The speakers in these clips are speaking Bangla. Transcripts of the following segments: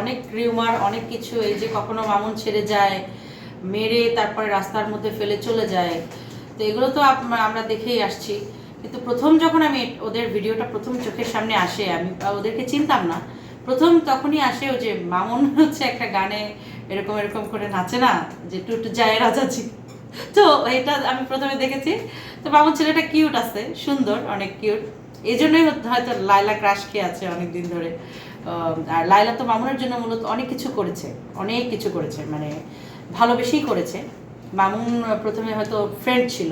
অনেক রিউমার অনেক কিছু, এই যে কখনো মামুন ছেড়ে যায়, মেরে তারপরে রাস্তার মধ্যে ফেলে চলে যায়, তো এগুলো তো আমরা দেখেই আসছি। কিন্তু প্রথম যখন আমি ওদের ভিডিওটা প্রথম চোখের সামনে আসে, আমি ওদেরকে চিনতাম না, প্রথম তখনই আসে ও যে মামুন হচ্ছে একটা গানে এরকম এরকম করে নাচে না, যে টুট যায় রাজাজি তো এটা আমি প্রথমে দেখেছি। তো মামুন ছেলেটা কিউট আছে, সুন্দর, অনেক কিউট এই জন্যই হয়তো- লাইলা ক্রাশ খেয়ে আছে অনেক দিন ধরে আর লাইলা তো মামুনের জন্য মূলত অনেক কিছু করেছে, অনেক কিছু করেছে মানে ভালোবেসেই করেছে। মামুন প্রথমে হয়তো ফ্রেন্ড ছিল,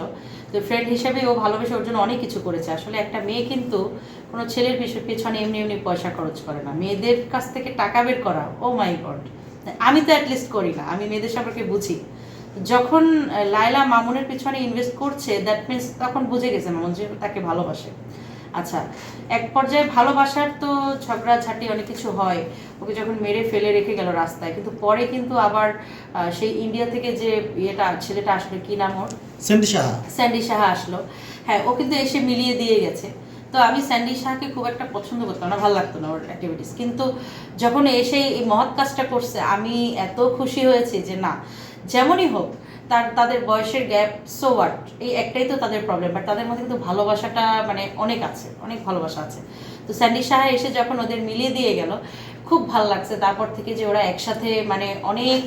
তো ফ্রেন্ড হিসেবে ও ভালোবেসে ওর জন্য অনেক কিছু করেছে। আসলে একটা মেয়ে কিন্তু কোনো ছেলের পিছ- পেছনে এমনি এমনি পয়সা খরচ করে না। মেয়েদের কাছ থেকে টাকা বের করা ও মাই গড আমি তো অ্যাটলিস্ট করি না, আমি মেয়েদের সম্পর্কে বুঝি। যখন লায়লা মামুনের পিছনে ইনভেস্ট করছে দ্যাট মিনস তখন বুঝে গেছে মামুন যে তাকে ভালোবাসে। আচ্ছা এক পর্যায়ে ভালোবাসার তো ঝগড়াঝাটি অনেক কিছু হয়। ওকে যখন মেরে ফেলে রেখে গেল রাস্তায় কিন্তু পরে কিন্তু আবার সেই ইন্ডিয়া থেকে যে ইয়েটা ছেলেটা আসলো কি নাম ওর? সেন্ডি সাহা স্যান্ডি সাহা আসলো। হ্যাঁ ও কিন্তু এসে মিলিয়ে দিয়ে গেছে। তো আমি স্যান্ডি সাহাকে খুব একটা পছন্দ করতাম না ভালো লাগতো না ওর অ্যাক্টিভিটিস কিন্তু যখন এসে এই মহৎ কাজটা করছে আমি এত খুশি হয়েছি যে না যেমনই হোক তার, তাদের বয়সের গ্যাপ সো ওয়াট এই একটাই তো তাদের প্রবলেম বাট তাদের মধ্যে কিন্তু ভালোবাসাটা মানে অনেক আছে, অনেক ভালোবাসা আছে। তো স্যান্ডি সাহা এসে যখন ওদের মিলিয়ে দিয়ে গেল, খুব ভালো লাগছে। তারপর থেকে যে ওরা একসাথে মানে অনেক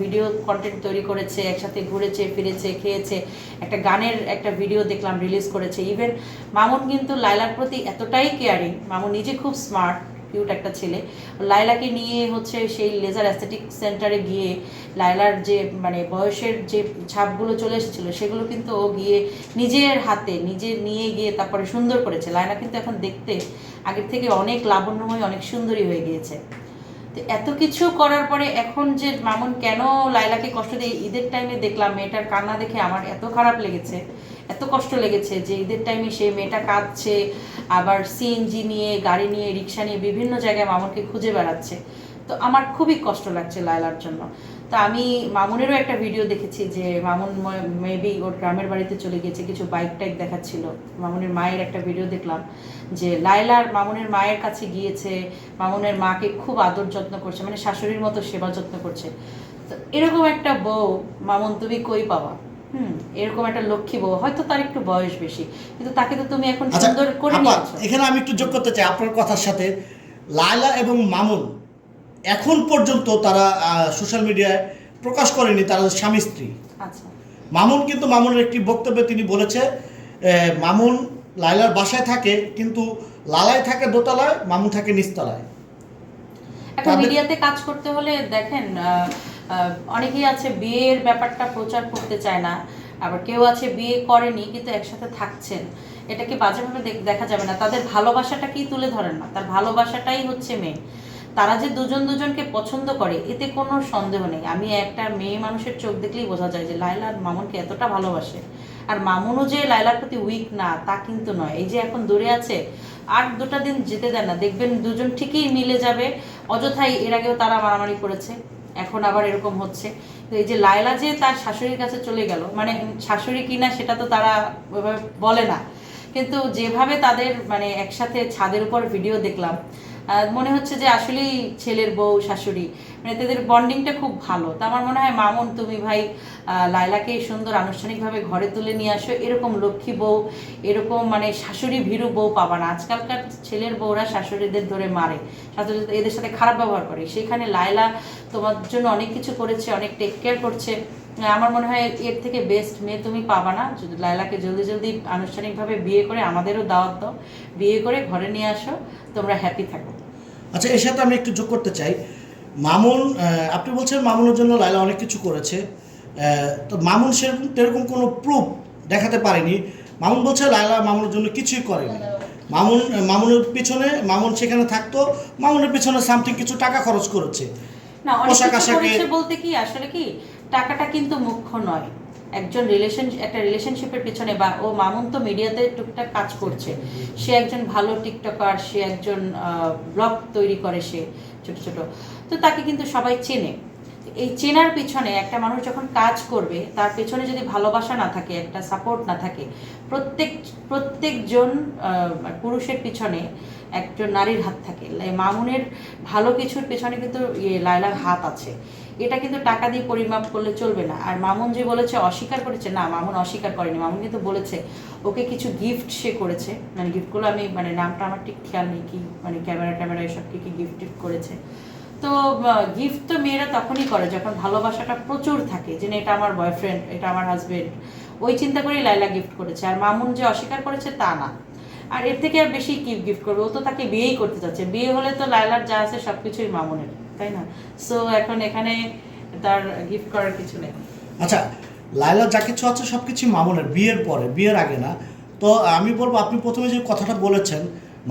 ভিডিও কন্টেন্ট তৈরি করেছে, একসাথে ঘুরেছে, ফিরেছে, খেয়েছে। একটা গানের একটা ভিডিও দেখলাম রিলিজ করেছে। ইভেন মামুন কিন্তু লাইলার প্রতি এতটাই কেয়ারিং মামুন নিজে খুব স্মার্ট কিউট একটা ছেলে। লাইলাকে নিয়ে হচ্ছে সেই লেজার অ্যাস্থেটিক সেন্টারে গিয়ে লাইলার যে মানে বয়সের যে ছাপগুলো চলে এসেছিল, সেগুলো কিন্তু ও গিয়ে নিজের হাতে, নিজে নিয়ে গিয়ে তারপরে সুন্দর করেছে। লাইলা কিন্তু এখন দেখতে আগের থেকে অনেক লাবণ্যময়, অনেক সুন্দরী হয়ে গিয়েছে। তো এত কিছু করার পরে এখন যে মামুন কেন লাইলাকে কষ্ট দিয়ে ঈদের টাইমে দেখলাম, মেয়েটার কান্না দেখে আমার এত খারাপ লেগেছে। এত কষ্ট লেগেছে যে ঈদের টাইমে সেই মেয়েটা কাঁদছে, আবার সিএনজি নিয়ে, গাড়ি নিয়ে, রিক্সা নিয়ে বিভিন্ন জায়গায় মামুনকে খুঁজে বেড়াচ্ছে। তো আমার খুবই কষ্ট লাগছে লায়লার জন্য। তো আমি মামুনেরও একটা ভিডিও দেখেছি যে মামুন মেবি ওর গ্রামের বাড়িতে চলে গিয়েছে, কিছু বাইক টাইক দেখাচ্ছিল। মামুনের মায়ের একটা ভিডিও দেখলাম যে লায়লার মামুনের মায়ের কাছে গিয়েছে, মামুনের মাকে খুব আদর যত্ন করছে মানে শাশুড়ির মতো সেবা যত্ন করছে। তো এরকম একটা বউ মামুন তুমি কই পাওয়া হুম এরকম একটা লক্ষ্মী বউ হয়তো তার একটু বয়স বেশি কিন্তু তাকে তো তুমি এখন আচ্ছা সুন্দর করে নিয়েছো। এখানে আমি একটু যোগ করতে চাই আপনার কথার সাথে। লায়লা এবং মামুন এখন পর্যন্ত তারা সোশ্যাল মিডিয়ায় প্রকাশ করেনি তারা স্বামী স্ত্রী। আচ্ছা। মামুন কিন্তু মামুনের একটি বক্তব্যে তিনি বলেছে মামুন লায়লার বাসায় থাকে কিন্তু লালায় থাকে দোতলায় মামুন থাকে নিচতলায়। এখন মিডিয়াতে কাজ করতে হলে দেখেন অনেকেই আছে বিয়ের ব্যাপারটা প্রচার করতে চায় না, আবার কেউ আছে বিয়ে করেনি কিন্তু একসাথে থাকছেন। এটাকে বাজেভাবে দেখা যাবে না? তাদের ভালোবাসাটাকেই তুলে ধরেন না। তার ভালোবাসাটাই হচ্ছে মেয়ে। তারা যে দুজন দুজনকে পছন্দ করে, এতে কোনো সন্দেহ নেই। আমি একটা মেয়ে মানুষের চোখ দেখলেই বোঝা যায় যে লাইলা আর মামুনকে এতটা ভালোবাসে। আর মামুনও যে লাইলার প্রতি উইক না, তা কিন্তু নয়। এই যে এখন দূরে আছে, আর দুটা দিন যেতে দেন না। দেখবেন দুজন ঠিকই মিলে যাবে। অযথাই এর আগেও তারা মারামারি করেছে। এখন আবার এরকম হচ্ছে। তো এই যে লায়লা যে তার শাশুড়ির কাছে চলে গেল মানে শাশুড়ি কিনা সেটা তো তারা ওইভাবে বলে না। কিন্তু যেভাবে তাদের মানে একসাথে ছাদের উপর ভিডিও দেখলাম মনে হচ্ছে যে আসলেই ছেলের বউ শাশুড়ি। মানে তাদের বন্ডিংটা খুব ভালো। তা আমার মনে হয় মামুন তুমি ভাই আহ, লায়লাকে সুন্দর আনুষ্ঠানিকভাবে ঘরে তুলে নিয়ে আসো। এরকম লক্ষ্মী বউ এরকম মানে শাশুড়ি ভীরু বউ পাবা না। আজকালকার ছেলের বউরা শাশুড়িদের ধরে মারে। শাশুড়ি এদের সাথে খারাপ ব্যবহার করে। সেখানে লায়লা তোমার জন্য অনেক কিছু করেছে অনেক টেক কেয়ার করছে। আমার মনে হয় এর থেকে বেস্ট মেয়ে তুমি পাবা না। যদি লায়লাকে জলদি জলদি আনুষ্ঠানিকভাবে বিয়ে করে আমাদেরও দাওয়াত দাও বিয়ে করে ঘরে নিয়ে আসো তোমরা হ্যাপি থাকো। আচ্ছা এর সাথে আমি একটু যোগ করতে চাই। মামুন আপনি বলছেন মামুনের জন্য লাইলা অনেক কিছু করেছে। তো মামুন সেরকম এরকম কোনো প্রুফ দেখাতে পারেনি। মামুন বলছে লাইলা মামুনের জন্য কিছুই করেনি। মামুন মামুনের পিছনে মামুন সেখানে থাকতো মামুনের পিছনে সামথিং কিছু টাকা খরচ করেছে। না অনেক কিছু করেছে বলতে কি আসলে কি টাকাটা কিন্তু মুখ্য নয়। একজন রিলেশন একটা রিলেশনশিপের পিছনে বা ও মামুন তো মিডিয়াতে টুকটাক কাজ করছে। সে একজন ভালো টিকটকার সে একজন ব্লগ তৈরি করে সে ছোট ছোট। তো তাকে কিন্তু সবাই চেনে। এই চেনার পিছনে একটা মানুষ যখন কাজ করবে, তার পেছনে যদি ভালোবাসা না থাকে, একটা সাপোর্ট না থাকে, প্রত্যেক, প্রত্যেকজন পুরুষের পিছনে একজন নারীর হাত থাকে। মামুনের ভালো কিছুর পেছনে কিন্তু ইয়ে লায়লার হাত আছে। এটা কিন্তু টাকা দিয়ে পরিমাপ করলে চলবে না। আর মামুন যে বলেছে অস্বীকার করেছে না মামুন অস্বীকার করেনি। মামুন কিন্তু বলেছে ওকে কিছু গিফট সে করেছে। মানে গিফটগুলো আমি মানে নামটা আমার ঠিক খেয়াল নেই কি মানে ক্যামেরা ট্যামেরা এসব কি কি গিফট করেছে। তো গিফট তো মেয়েরা তখনই করে যখন ভালোবাসাটা প্রচুর থাকে যে না, এটা আমার বয়ফ্রেন্ড এটা আমার হাজবেন্ড ওই চিন্তা করেই লাইলা গিফট করেছে। আর মামুন যে অস্বীকার করেছে তা না। আর এর থেকে আর বেশি কি গিফট করবে? ও তো তাকে বিয়েই করতে চাচ্ছে বিয়ে হলে তো লাইলার যা আছে সব কিছুই মামুনের, তাই না? সো এখন এখানে তার গিফট করার কিছু নেই। আচ্ছা লাইলা যা কিছু আছে সব কিছু মামুনের, বিয়ের পরে, বিয়ের আগে না? তো আমি বলব, আপনি প্রথমে যে কথাটা বলেছেন,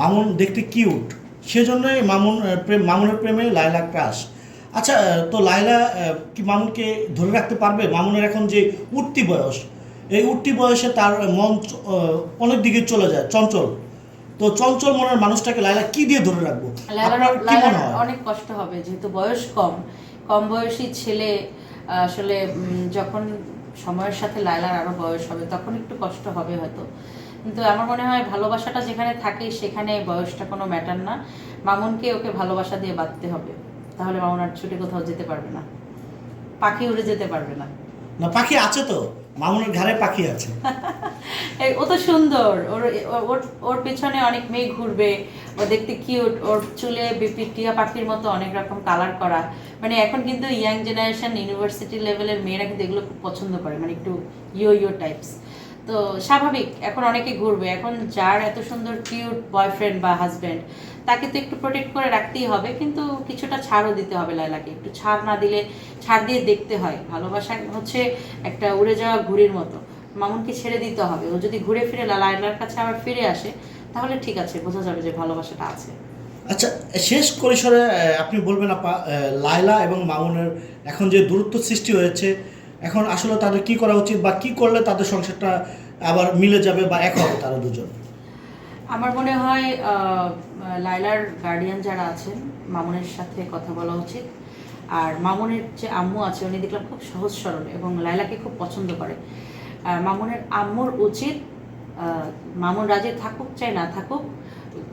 মামুন দেখতে কিউট সেজন্যই মামুন প্রেম, মামুনের প্রেমে লাইলা ক্রাশ আচ্ছা তো লাইলা কি মামুনকে ধরে রাখতে পারবে? মামুনের এখন যে উঠতি বয়স এই উঠতি বয়সে তার মন অনেক দিকে চলে যায় চঞ্চল। তো চঞ্চল মনের মানুষটাকে লাইলা কি দিয়ে ধরে রাখব? অনেক কষ্ট হবে যেহেতু বয়স কম। কম বয়সী ছেলে আসলে যখন সময়ের সাথে লায়লার আরও বয়স হবে তখন একটু কষ্ট হবে হয়তো। কিন্তু আমার মনে হয় ভালোবাসাটা যেখানে থাকে সেখানে বয়সটা কোনো ম্যাটার না। মামুনকে ওকে ভালোবাসা দিয়ে বাঁধতে হবে। তাহলে মামুন আর ছুটে কোথাও যেতে পারবে না। পাখি উড়ে যেতে পারবে না। না পাখি আছে তো। মামুনের ঘাড়ে পাখি আছে। ও তো সুন্দর। ওর ওর ওর পেছনে অনেক মেয়ে ঘুরবে। ও দেখতে কিউট ওর চুলে বিপিটিয়া পাখির মতো অনেক রকম কালার করা। মানে এখন কিন্তু ইয়াং জেনারেশন ইউনিভার্সিটি লেভেলের মেয়েরা কিন্তু এগুলো খুব পছন্দ করে। মানে একটু ইয়ো ইয়ো টাইপস তো স্বাভাবিক এখন অনেকে ঘুরবে। এখন যার এত সুন্দর কিউট বয়ফ্রেন্ড বা হাজব্যান্ড তাকে তো একটু প্রোটেক্ট করে রাখতেই হবে কিন্তু কিছুটা ছাড়ও দিতে হবে লাইলাকে একটু ছাড় না দিলে ছাড় দিয়ে দেখতে হয়। ভালোবাসা হচ্ছে একটা উড়ে যাওয়া ঘুড়ির মতো। মামুনকে ছেড়ে দিতে হবে। ও যদি ঘুরে ফিরে লায়লার কাছে আবার ফিরে আসে তাহলে ঠিক আছে বোঝা যাবে যে ভালোবাসাটা আছে। আচ্ছা শেষ পরিসরে আহ, আপনি বলবেন আপা লায়লা এবং মামুনের এখন যে দূরত্ব সৃষ্টি হয়েছে এখন আসলে তাদের কি করা উচিত বা কি করলে তাদের সংসারটা আবার মিলে যাবে বা এক হবে তারা দুজন? আমার মনে হয় আহ, লায়লার গার্ডিয়ান যারা আছেন মামুনের সাথে কথা বলা উচিত। আর মামুনের যে আম্মু আছে উনি দেখলাম খুব সহজ সরল এবং লায়লাকে খুব পছন্দ করে। মামুনের আম্মুর উচিত মামুন রাজে থাকুক চাই না থাকুক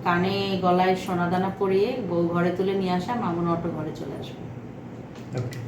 কানে গলায় সোনাদানা পরিয়ে বউ ঘরে তুলে নিয়ে আসা মামুন অটো ঘরে চলে আসবে। ওকে